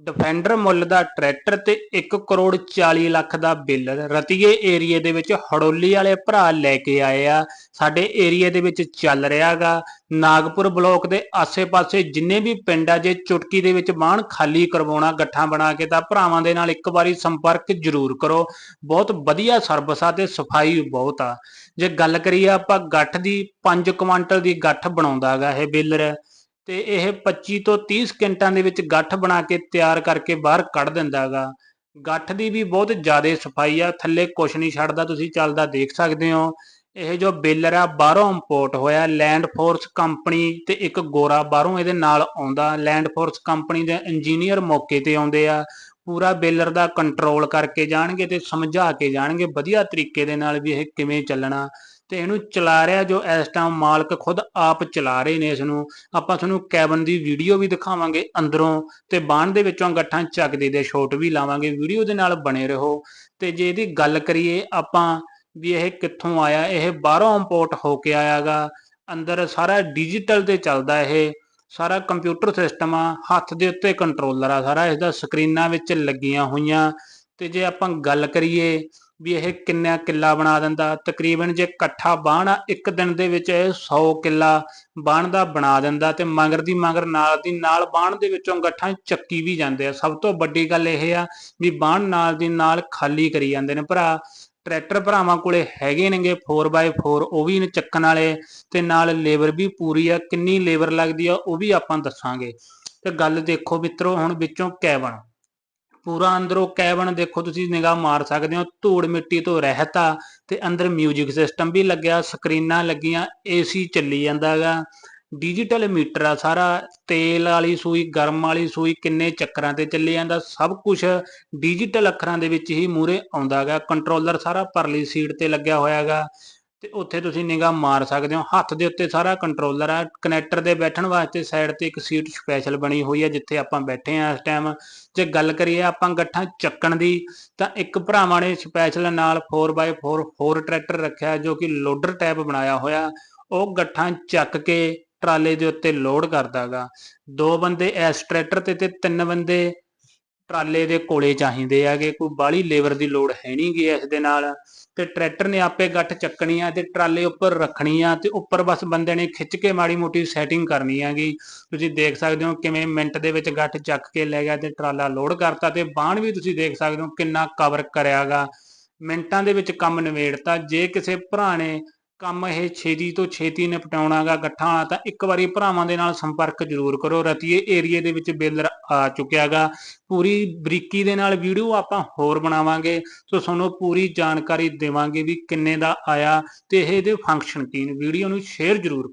Defender ਮੁੱਲ ਦਾ tractor ਤੇ 1 ਕਰੋੜ 40 ਲੱਖ ਦਾ ਬਿੱਲ। ਰਤੀਏ ਏਰੀਏ ਦੇ ਵਿੱਚ ਹੜੋਲੀ ਵਾਲੇ ਭਰਾ ਲੈ ਕੇ ਆਏ ਆ। ਸਾਡੇ ਏਰੀਏ ਦੇ ਵਿੱਚ ਚੱਲ ਰਿਹਾਗਾ। ਨਾਗਪੁਰ ਬਲਾਕ ਦੇ ਆਸੇ-ਪਾਸੇ ਜਿੰਨੇ ਵੀ ਪਿੰਡ ਆ, ਜੇ ਚੁਟਕੀ ਦੇ ਵਿੱਚ ਬਾਣ ਖਾਲੀ ਕਰਵਾਉਣਾ, ਗੱਠਾਂ ਬਣਾ ਕੇ ਤਾਂ ਭਰਾਵਾਂ ਦੇ ਨਾਲ ਇੱਕ ਵਾਰੀ ਸੰਪਰਕ ਜ਼ਰੂਰ ਕਰੋ। ਬਹੁਤ ਵਧੀਆ ਸਰਵਿਸ ਆ ਤੇ ਸਫ਼ਾਈ ਬਹੁਤ ਆ। ਜੇ ਗੱਲ ਕਰੀਏ ਆਪਾਂ ਗੱਠ ਦੀ 5 ਕੁਆਂਟਲ ਦੀ ਗੱਠ ਬਣਾਉਂਦਾਗਾ ਇਹ ਬੇਲਰ। ਤੇ ਇਹ 25 ਤੋਂ 30 ਸਕਿੰਟਾਂ ਦੇ ਵਿੱਚ ਗੱਠ ਬਣਾ ਕੇ ਤਿਆਰ ਕਰਕੇ ਬਾਹਰ ਕੱਢ ਦਿੰਦਾਗਾ ਗੱਠ ਦੀ ਵੀ ਬਹੁਤ ਜ਼ਿਆਦਾ ਸਫ਼ਾਈ ਆ, ਥੱਲੇ ਕੁਛ ਨਹੀਂ ਛੱਡਦਾ, ਤੁਸੀਂ ਚੱਲਦਾ ਦੇਖ ਸਕਦੇ ਹੋ। ਇਹ ਜੋ ਬੇਲਰ ਆ, ਬਾਹਰੋਂ ਇੰਪੋਰਟ ਹੋਇਆ ਲੈਂਡ ਫੋਰਸ ਕੰਪਨੀ ਤੇ ਇੱਕ ਗੋਰਾ ਬਾਹਰੋਂ ਇਹਦੇ ਨਾਲ ਆਉਂਦਾ। ਲੈਂਡ ਫੋਰਸ ਕੰਪਨੀ ਦੇ ਇੰਜੀਨੀਅਰ ਮੌਕੇ ਤੇ ਆਉਂਦੇ ਆ। ਪੂਰਾ ਬੇਲਰ ਦਾ ਕੰਟਰੋਲ ਕਰਕੇ ਜਾਣਗੇ ਤੇ ਸਮਝਾ ਕੇ ਜਾਣਗੇ, ਵਧੀਆ ਤਰੀਕੇ ਦੇ ਨਾਲ ਵੀ ਇਹ ਕਿਵੇਂ ਚੱਲਣਾ। ਤੇ ਇਹਨੂੰ ਚਲਾ ਰਿਹਾ ਜੋ ਇਸ ਟਾਈਮ ਮਾਲਕ ਖੁਦ ਆਪ ਚਲਾ ਰਹੇ ਨੇ ਇਸ ਨੂੰ ਆਪਾਂ ਤੁਹਾਨੂੰ ਕੈਬਨ ਦੀ ਵੀਡੀਓ ਵੀ ਦਿਖਾਵਾਂਗੇ ਅੰਦਰੋਂ ਤੇ ਬਾਣ ਦੇ ਵਿੱਚੋਂ ਗੱਠਾਂ ਚੱਕਦੇ ਦੇ ਸ਼ੋਟ ਵੀ ਲਾਵਾਂਗੇ। ਵੀਡੀਓ ਦੇ ਨਾਲ ਬਣੇ ਰਹੋ। ਤੇ ਜੇ ਇਹਦੀ ਗੱਲ ਕਰੀਏ ਆਪਾਂ ਵੀ ਇਹ ਕਿੱਥੋਂ ਆਇਆ, ਇਹ ਬਾਹਰੋਂ ਇੰਪੋਰਟ ਹੋ ਕੇ ਆਇਆਗਾ। ਅੰਦਰ ਸਾਰਾ ਡਿਜੀਟਲ ਤੇ ਚੱਲਦਾ ਇਹ। ਸਾਰਾ ਕੰਪਿਊਟਰ ਸਿਸਟਮ ਆ, ਹੱਥ ਦੇ ਉੱਤੇ ਕੰਟਰੋਲਰ ਆ, ਸਾਰਾ ਇਸ ਦਾ ਸਕਰੀਨਾਂ ਵਿੱਚ ਲੱਗੀਆਂ ਹੋਈਆਂ। ਤੇ ਜੇ ਆਪਾਂ ਗੱਲ ਕਰੀਏ ਵੀ ਇਹ ਕਿੰਨਾ ਕਿੱਲਾ ਬਣਾ ਦਿੰਦਾ, ਤਕਰੀਬਨ ਜੇ ਇਕੱਠਾ ਬਾਣ ਇੱਕ ਦਿਨ ਦੇ ਵਿੱਚ ਇਹ 100 ਕਿੱਲਾ ਬਾਣ ਦਾ ਬਣਾ ਦਿੰਦਾ ਤੇ ਮਗਰ ਦੀ ਮਗਰ ਨਾਲ ਦੀ ਨਾਲ ਬਾਣ ਦੇ ਵਿੱਚੋਂ ਗੱਠਾਂ ਚੱਕੀ ਵੀ ਜਾਂਦੇ ਆ। ਸਭ ਤੋਂ ਵੱਡੀ ਗੱਲ ਇਹ ਆ ਵੀ ਬਾਣ ਨਾਲ ਦੀ ਨਾਲ ਖਾਲੀ ਕਰੀ ਜਾਂਦੇ ਨੇ। ਭਰਾ, ਟਰੈਕਟਰ ਭਰਾਵਾਂ ਕੋਲੇ ਹੈਗੇ ਨੇਗੇ 4x4 ਉਹ ਵੀ ਨੇ ਚੱਕਣ ਵਾਲੇ ਤੇ ਨਾਲ ਲੇਬਰ ਵੀ ਪੂਰੀ ਆ, ਕਿੰਨੀ ਲੇਬਰ ਲੱਗਦੀ ਆ ਉਹ ਵੀ ਆਪਾਂ ਦੱਸਾਂਗੇ। ਤੇ ਗੱਲ ਦੇਖੋ ਮਿੱਤਰੋ, ਹੁਣ ਵਿੱਚੋਂ ਕੈਬਨ। ਪੂਰਾ ਅੰਦਰੋਂ ਕੈਬਨ ਦੇਖੋ ਤੁਸੀਂ ਨਿਗਾਹ ਮਾਰ ਸਕਦੇ ਹੋ, ਧੂੜ ਮਿੱਟੀ ਤੋਂ ਰਹਿਤ ਆ ਤੇ ਅੰਦਰ 뮤직 ਸਿਸਟਮ ਵੀ ਲੱਗਿਆ ਸਕਰੀਨਾਂ ਲੱਗੀਆਂ ਏਸੀ ਚੱਲੀ ਜਾਂਦਾਗਾ ਡਿਜੀਟਲ ਮੀਟਰ ਆ ਸਾਰਾ, ਤੇਲ ਵਾਲੀ ਸੂਈ, ਗਰਮ ਵਾਲੀ ਸੂਈ ਕਿੰਨੇ ਚੱਕਰਾਂ ਤੇ ਚੱਲੀ ਜਾਂਦਾ, ਸਭ ਕੁਝ ਡਿਜੀਟਲ ਅੱਖਰਾਂ ਦੇ ਵਿੱਚ ਹੀ ਮੂਰੇ ਆਉਂਦਾਗਾ ਕੰਟਰੋਲਰ ਸਾਰਾ ਪਰਲੀ ਸੀਟ ਤੇ ਲੱਗਿਆ ਹੋਇਆਗਾ ਤੇ ਉੱਥੇ ਤੁਸੀਂ ਨਿਗਾਹ ਮਾਰ ਸਕਦੇ ਹੋ। ਹੱਥ ਦੇ ਉੱਤੇ ਸਾਰਾ ਕੰਟਰੋਲਰ ਆ। ਕਨੈਕਟਰ ਦੇ ਬੈਠਣ ਵਾਸਤੇ ਸਾਈਡ ਤੇ ਇੱਕ ਸੀਟ ਸਪੈਸ਼ਲ ਬਣੀ ਹੋਈ ਹੈ ਜਿੱਥੇ ਆਪਾਂ ਬੈਠੇ ਆ ਇਸ ਟਾਈਮ ਜੇ ਗੱਲ ਕਰੀਏ ਆਪਾਂ ਗੱਠਾਂ ਚੱਕਣ ਦੀ, ਤਾਂ ਇੱਕ ਭਰਾਵਾਂ ਨੇ ਸਪੈਸ਼ਲ ਨਾਲ 4x4 ਹੋਰ ਟਰੈਕਟਰ ਰੱਖਿਆ, ਜੋ ਕਿ ਲੋਡਰ ਟਾਈਪ ਬਣਾਇਆ ਹੋਇਆ। ਉਹ ਗੱਠਾਂ ਚੱਕ ਕੇ ਟਰਾਲੇ ਦੇ ਉੱਤੇ ਲੋਡ ਕਰਦਾਗਾ। ਦੋ ਬੰਦੇ ਇਸ ਟਰੈਕਟਰ ਤੇ ਤੇ ਤਿੰਨ ਬੰਦੇ ਟਰਾਲੇ ਦੇ ਕੋਲੇ ਚਾਹੀਦੇ ਆਗੇ ਕੋਈ ਬਾਹਲੀ ਲੇਬਰ ਦੀ ਲੋੜ ਹੈ ਨਹੀਂਗੀ ਇਸ ਦੇ ਨਾਲ। ਤੇ ਟਰੈਕਟਰ ਨੇ ਆਪੇ ਗੱਠ ਚੱਕਣੀ ਆ ਤੇ ਟਰਾਲੇ ਉੱਪਰ ਰੱਖਣੀ ਆ ਤੇ ਉੱਪਰ ਬਸ ਬੰਦੇ ਨੇ ਖਿੱਚ ਕੇ ਮਾੜੀ ਮੋਟੀ ਸੈਟਿੰਗ ਕਰਨੀ ਆਗੀ ਤੁਸੀਂ ਦੇਖ ਸਕਦੇ ਹੋ ਕਿਵੇਂ ਮਿੰਟ ਦੇ ਵਿੱਚ ਗੱਠ ਚੱਕ ਕੇ ਲੈ ਗਿਆ ਤੇ ਟਰਾਲਾ ਲੋਡ ਕਰਤਾ ਤੇ ਬਾਣ ਵੀ ਤੁਸੀਂ ਦੇਖ ਸਕਦੇ ਹੋ ਕਿੰਨਾ ਕਵਰ ਕਰਿਆਗਾ ਮਿੰਟਾਂ ਦੇ ਵਿੱਚ ਕੰਮ ਨਿਬੇੜਤਾ। ਜੇ ਕਿਸੇ ਭਰਾ ਨੇ ਕੰਮ ਇਹ ਛੇਤੀ ਤੋਂ ਛੇਤੀ ਨਿਪਟਾਉਣਾਗਾ ਗੱਠਾਂ ਵਾਲਾ, ਤਾਂ ਇੱਕ ਵਾਰੀ ਭਰਾਵਾਂ ਦੇ ਨਾਲ ਸੰਪਰਕ ਜ਼ਰੂਰ ਕਰੋ। ਰਤੀਏ ਏਰੀਏ ਦੇ ਵਿੱਚ ਬੇਲਰ ਆ ਚੁੱਕਿਆਗਾ। ਪੂਰੀ ਬਰੀਕੀ ਦੇ ਨਾਲ ਵੀਡੀਓ ਆਪਾਂ ਹੋਰ ਬਣਾਵਾਂਗੇ। ਸੋ ਤੁਹਾਨੂੰ ਪੂਰੀ ਜਾਣਕਾਰੀ ਦੇਵਾਂਗੇ ਵੀ ਕਿੰਨੇ ਦਾ ਆਇਆ ਤੇ ਇਹਦੇ ਫੰਕਸ਼ਨ ਕੀ ਨੇ। ਵੀਡੀਓ ਨੂੰ ਸ਼ੇਅਰ ਜ਼ਰੂਰ